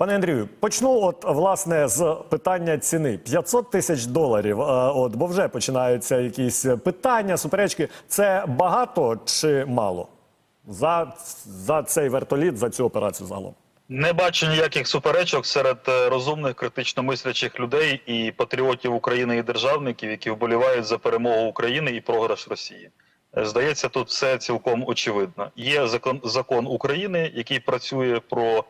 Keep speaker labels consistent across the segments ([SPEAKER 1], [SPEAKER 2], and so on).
[SPEAKER 1] Пане Андрію, почну от власне з питання ціни 500 тисяч доларів. Е, От бо вже починаються якісь питання, суперечки. Це багато чи мало за, за цей вертоліт, за цю операцію загалом?
[SPEAKER 2] Не бачу ніяких суперечок серед е, розумних, критично мислячих людей і патріотів України і державників, які вболівають за перемогу України і програш Росії. Е, Здається, тут все цілком очевидно. Є закон, закон України, який працює про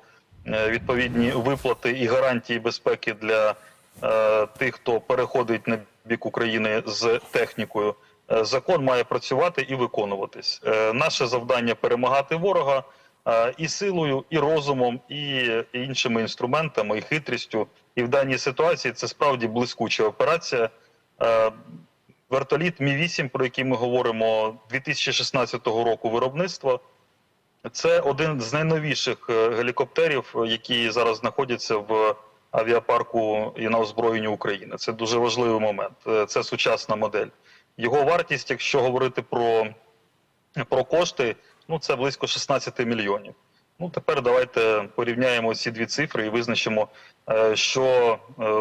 [SPEAKER 2] відповідні виплати і гарантії безпеки для е, тих, хто переходить на бік України з технікою. Е, Закон має працювати і виконуватись. Е, Наше завдання перемагати ворога е, і силою, і розумом, і іншими інструментами, і хитрістю. І в даній ситуації це справді блискуча операція. Е, Вертоліт Мі 8 про який ми говоримо 2016 року виробництва. Це один з найновіших е, гелікоптерів, е, які зараз знаходяться в авіапарку і на озброєнні України. Це дуже важливий момент. Е, Це сучасна модель. Його вартість, якщо говорити про, про кошти, ну це близько 16 мільйонів. Ну тепер давайте порівняємо ці дві цифри і визначимо, що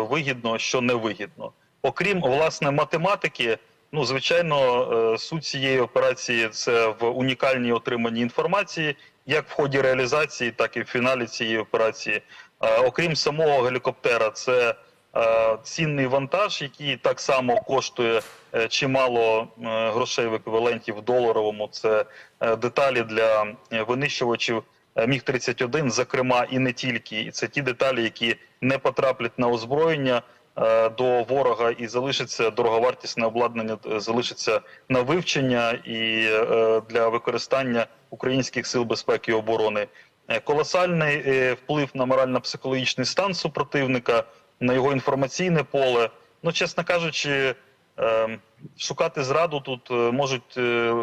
[SPEAKER 2] вигідно, що не вигідно. Окрім власне математики, ну звичайно, е, суть цієї операції це в унікальній отриманні інформації, як в ході реалізації, так і в фіналі цієї операції. Е, Окрім самого гелікоптера, це е, цінний вантаж, який так само коштує чимало грошей в еквіваленті в доларовому. Це деталі для винищувачів Міг 31 зокрема, і не тільки. І це ті деталі, які не потраплять на озброєння до ворога, і залишиться дороговартісне обладнання, е, залишиться на вивчення і е, для використання українських сил безпеки і оборони. Е, Колосальний е, вплив на морально-психологічний стан супротивника, на його інформаційне поле. Ну, чесно кажучи, е, шукати зраду тут е, можуть, е,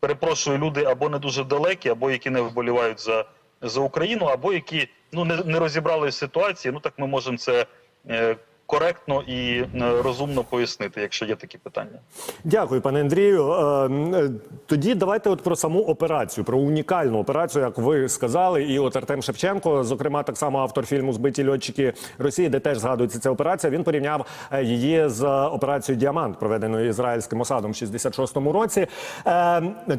[SPEAKER 2] перепрошую, люди або не дуже далекі, або які не вболівають за, за Україну, або які ну не, не розібрали ситуації. Ну так ми можемо це е, коректно і е, розумно пояснити, якщо є такі питання.
[SPEAKER 1] Дякую, пане Андрію. Е, е, Тоді давайте от про саму операцію, про унікальну операцію, як ви сказали. І от Артем Шевченко, зокрема, так само автор фільму Збиті льотчики Росії, де теж згадується ця операція. Він порівняв її з операцією Діамант, проведеною ізраїльським осадом в 66-му році.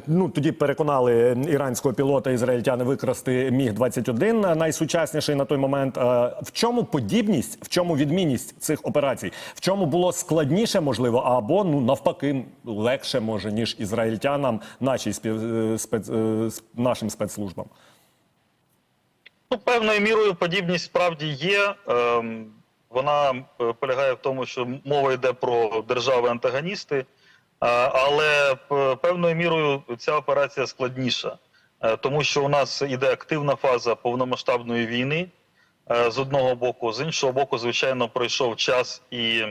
[SPEAKER 1] Ну тоді переконали іранського пілота ізраїльтяни викрасти міг 21 найсучасніший на той момент. В чому подібність, в чому відмінність цих операцій? В чому було складніше, можливо, або ну навпаки легше може ніж ізраїльтянам, нашій е, спец, е, нашим спецслужбам?
[SPEAKER 2] Ну, певною мірою подібність справді є. Ем, вона е, полягає в тому, що мова йде про держави-антагоністи, але певною мірою ця операція складніша, тому що у нас іде активна фаза повномасштабної війни з одного боку, з іншого боку, звичайно, пройшов час і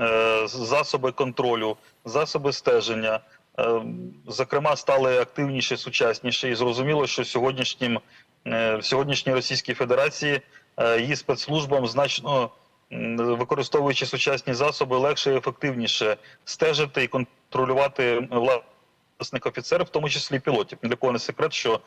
[SPEAKER 2] е, засоби контролю, засоби стеження. е, Зокрема, стали активніші, сучасніші, і зрозуміло, що сьогоднішнім е, сьогоднішній Російській Федерації е, її спецслужбам значно використовуючи сучасні засоби, легше і ефективніше стежити і контролювати власних офіцерів, в тому числі пілотів. Для кого не секрет, що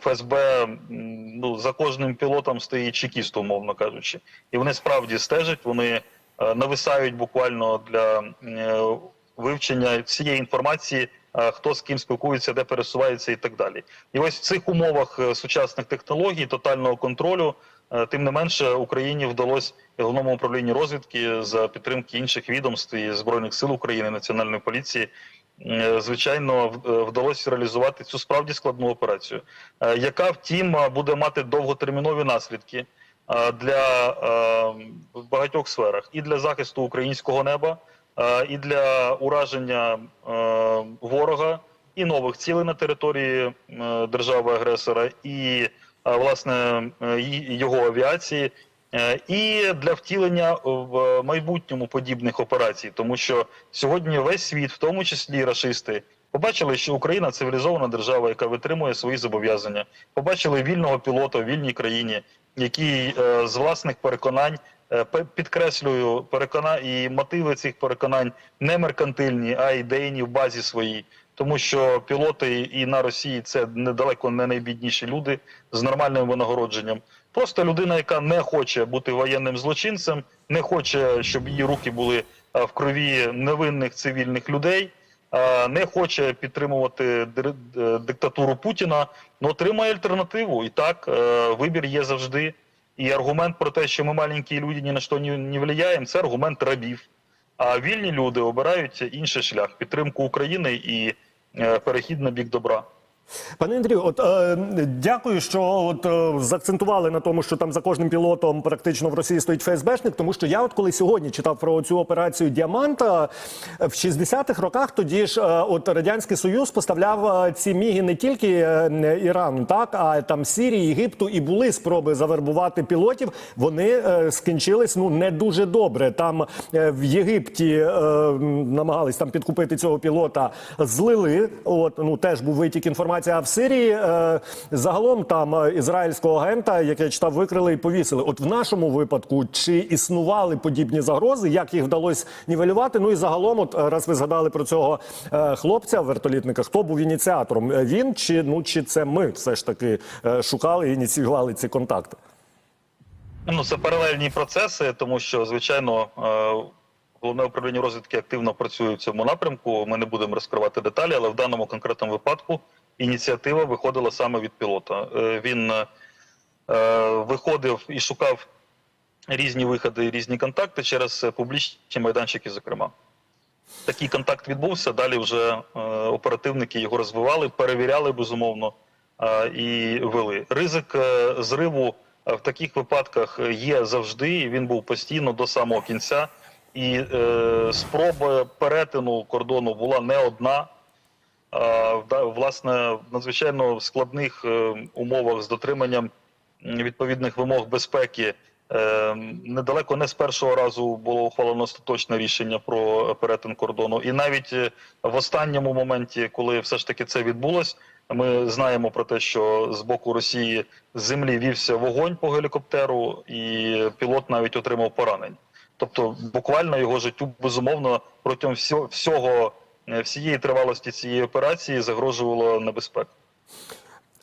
[SPEAKER 2] ФСБ ну за кожним пілотом стоїть чекіст, умовно кажучи, і вони справді стежать. Вони е, нависають буквально для е, вивчення цієї інформації, е, хто з ким спілкується, де пересувається і так далі. І ось в цих умовах е, сучасних технологій, тотального контролю, е, тим не менше Україні вдалося головному управлінню розвідки за підтримки інших відомств і збройних сил України, національної поліції. Е, Звичайно, е, вдалося реалізувати цю справді складну операцію, е, яка втім буде мати довготермінові наслідки для в багатьох сферах. І для захисту українського неба, і для ураження ворога і нових цілей на території е, держави-агресора, і власне його авіації, і для втілення в майбутньому подібних операцій, тому що сьогодні весь світ, в тому числі і рашисти, побачили, що Україна цивілізована держава, яка витримує свої зобов'язання. Побачили вільного пілота в вільній країні, який е, з власних переконань. е, Підкреслюю, перекона і мотиви цих переконань не меркантильні, а ідейні в базі своїй. Тому що пілоти і на Росії це недалеко не найбідніші люди з нормальним винагородженням. Просто людина, яка не хоче бути воєнним злочинцем, не хоче, щоб її руки були е, в крові невинних цивільних людей, е, не хоче підтримувати е, диктатуру Путіна, ну отримає альтернативу. І так, вибір є завжди. І аргумент про те, що ми маленькі люди ні на що не, влияємо, це аргумент рабів. А вільні люди обирають інший шлях підтримку України і перехід на бік добра.
[SPEAKER 1] Пане Андрію, от е, дякую, що от е, заакцентували на тому, що там за кожним пілотом практично в Росії стоїть ФСБшник, тому що я, от коли сьогодні читав про цю операцію Діаманта в 60-х роках, тоді ж е, от радянський союз поставляв е, ці міги не тільки е, Ірану, так а там Сірії, Єгипту, і були спроби завербувати пілотів. Вони е, скінчились ну не дуже добре. Там е, в Єгипті е, намагались там підкупити цього пілота, злили. От ну теж був витік інформації. А в Сирії е, загалом там е, ізраїльського агента, як я читав, викрили і повісили. От в нашому випадку чи існували подібні загрози, як їх вдалося нівелювати? Ну і загалом, от е, раз ви згадали про цього хлопця вертолітника, хто був ініціатором? Він чи ну чи це ми все ж таки шукали і ініціювали ці контакти?
[SPEAKER 2] Ну, це паралельні процеси, тому що, звичайно, головне управління розвідки активно працює в цьому напрямку. Ми не будемо розкривати деталі, але в даному конкретному випадку ініціатива виходила саме від пілота. Е, Він е, виходив і шукав різні виходи, різні контакти через е, публічні майданчики, зокрема. Такий контакт відбувся. Далі вже оперативники його розвивали, перевіряли безумовно і вели. Ризик зриву в таких випадках є завжди. і Він був постійно до самого кінця. І е, спроба перетину кордону була не одна. Власне, в надзвичайно складних е, умовах з дотриманням відповідних вимог безпеки. е, Недалеко не з першого разу було ухвалено остаточне рішення про перетин кордону. І навіть е, в останньому моменті, коли все ж таки це відбулось, ми знаємо про те, що з боку Росії з землі вівся вогонь по гелікоптеру, і пілот навіть отримав поранення. Тобто, буквально його життю безумовно протягом всього, всієї тривалості цієї операції загрожувала небезпека.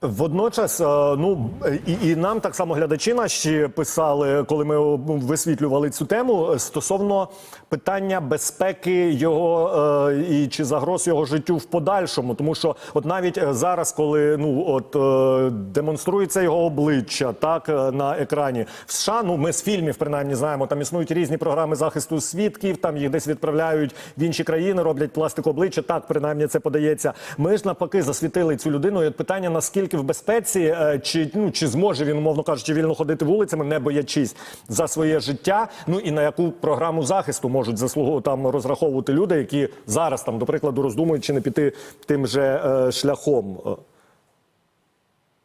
[SPEAKER 1] Водночас, е, ну і, і нам так само глядачі наші писали, коли ми висвітлювали цю тему е, стосовно питання безпеки його е, і чи загроз його життю в подальшому. Тому що, от навіть зараз, коли ну от демонструється його обличчя, так на екрані в США, ну ми з фільмів принаймні знаємо, там існують різні програми захисту свідків, там їх десь відправляють в інші країни, роблять пластик обличчя. Так принаймні це подається. Ми ж навпаки засвітили цю людину. І от питання наскільки в безпеці, е, чи ну чи зможе він, умовно кажучи, вільно ходити вулицями, не боячись за своє життя. Ну і на яку програму захисту можуть заслугу там розраховувати люди, які зараз там, до прикладу, роздумують чи не піти тим же е, шляхом.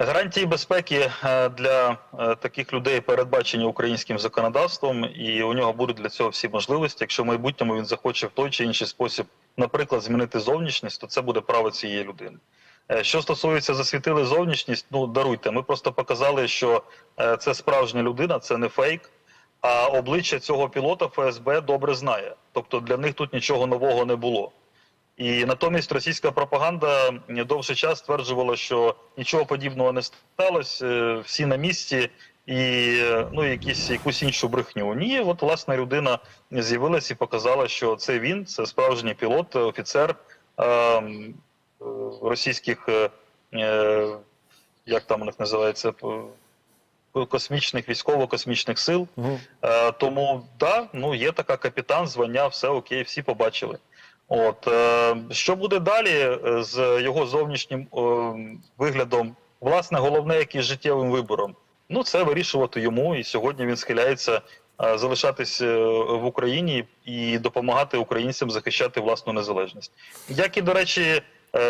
[SPEAKER 2] Гарантії безпеки е, для таких людей передбачені українським законодавством, і у нього будуть для цього всі можливості. Якщо в майбутньому він захоче в той чи інший спосіб, наприклад, змінити зовнішність, то це буде право цієї людини. Е, Що стосується засвітили зовнішність, ну даруйте, ми просто показали, що е, це справжня людина, це не фейк. А обличчя цього пілота ФСБ добре знає. Тобто для них тут нічого нового не було. І натомість російська пропаганда довший час стверджувала, що нічого подібного не сталося, е, всі на місці і ну, якісь, якусь іншу брехню. Ні, от власна людина з'явилась і показала, що це він, це справжній пілот, офіцер е, м, е, російських, е, е, як там у них називається, космічних військово-космічних сил. Е, тому да, ну є така капітан, звання, все окей, всі побачили. От що буде далі з його зовнішнім виглядом? Власне, головне, який життєвим вибором. Ну це вирішувати йому. І сьогодні він схиляється залишатись в Україні і допомагати українцям захищати власну незалежність. Як і до речі,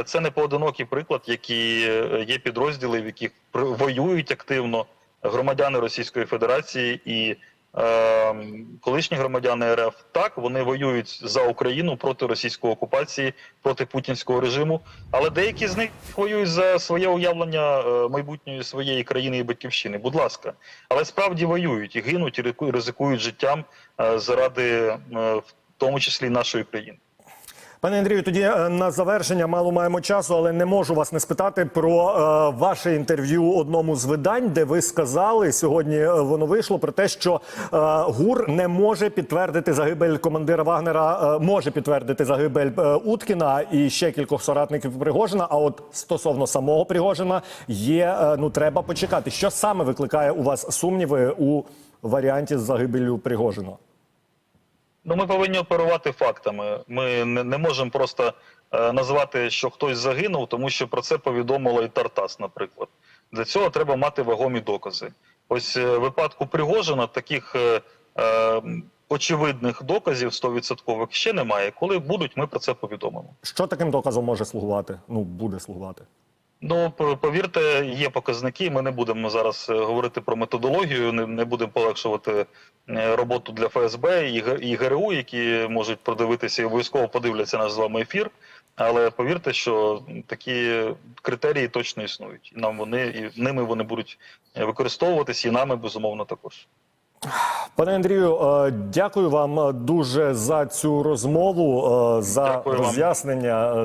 [SPEAKER 2] це не поодинокий приклад, які е, є підрозділи, в яких воюють активно громадяни Російської Федерації і е, колишні громадяни РФ. Так вони воюють за Україну проти російської окупації, проти путінського режиму. Але деякі з них воюють за своє уявлення е, майбутньої своєї країни і батьківщини. Будь ласка, але справді воюють і гинуть, і ризикують життям е, заради, е, в тому числі нашої країни.
[SPEAKER 1] Пане Андрію, тоді е, на завершення мало маємо часу, але не можу вас не спитати про е, ваше інтерв'ю одному з видань, де ви сказали сьогодні. е, Воно вийшло про те, що е, ГУР не може підтвердити загибель командира Вагнера, е, може підтвердити загибель е, Уткіна і ще кількох соратників Пригожина. А от стосовно самого Пригожина є е, ну треба почекати. Що саме викликає у вас сумніви у варіанті з загибелю Пригожина?
[SPEAKER 2] Ну, ми повинні оперувати фактами. Ми не, не можемо просто е, назвати, що хтось загинув, тому що про це повідомило і Тартас, наприклад. Для цього треба мати вагомі докази. Ось е, в випадку Пригожина таких е, е, очевидних доказів 100% ще немає. Коли будуть, ми про це повідомимо.
[SPEAKER 1] Що таким доказом може слугувати? Ну буде слугувати.
[SPEAKER 2] Ну, повірте, є показники. Ми не будемо зараз е, говорити про методологію, не, не будемо полегшувати е, роботу для ФСБ і, і ГРУ, які можуть продивитися і обов'язково подивляться наш з вами ефір. Але повірте, що такі критерії точно існують. І нам вони і ними вони будуть використовуватися, і нами безумовно також.
[SPEAKER 1] Пане Андрію, е, дякую вам дуже за цю розмову, за
[SPEAKER 2] Дякую
[SPEAKER 1] роз'яснення.